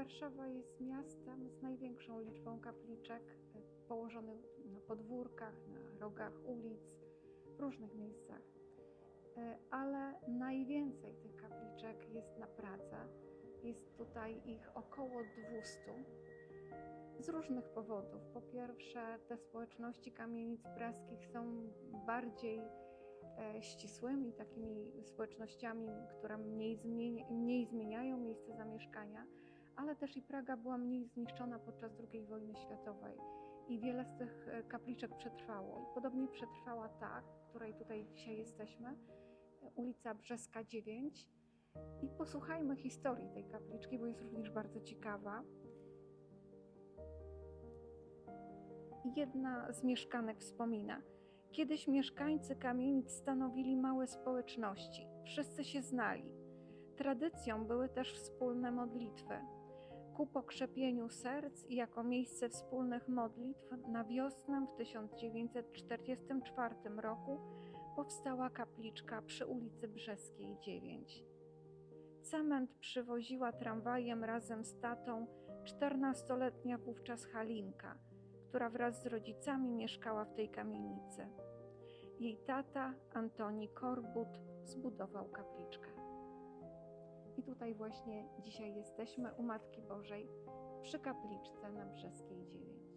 Warszawa jest miastem z największą liczbą kapliczek e, położonych na podwórkach, na rogach ulic, w różnych miejscach. E, Ale najwięcej tych kapliczek jest na Pradze. Jest tutaj ich około 200 z różnych powodów. Po pierwsze, te społeczności kamienic praskich są bardziej e, ścisłymi takimi społecznościami, które mniej, mniej zmieniają miejsce zamieszkania, ale też i Praga była mniej zniszczona podczas II wojny światowej i wiele z tych e, kapliczek przetrwało. I podobnie przetrwała ta, której tutaj dzisiaj jesteśmy, e, ulica Brzeska 9. I posłuchajmy historii tej kapliczki, bo jest również bardzo ciekawa. Jedna z mieszkanek wspomina: Kiedyś mieszkańcy kamienic stanowili małe społeczności, wszyscy się znali. Tradycją były też wspólne modlitwy. Ku pokrzepieniu serc i jako miejsce wspólnych modlitw na wiosnę w 1944 roku powstała kapliczka przy ulicy Brzeskiej 9. Cement przywoziła tramwajem razem z tatą 14-letnia wówczas Halinka, która wraz z rodzicami mieszkała w tej kamienicy. Jej tata, Antoni Korbut, zbudował kapliczkę. I tutaj właśnie dzisiaj jesteśmy u Matki Bożej przy kapliczce na Brzeskiej 9.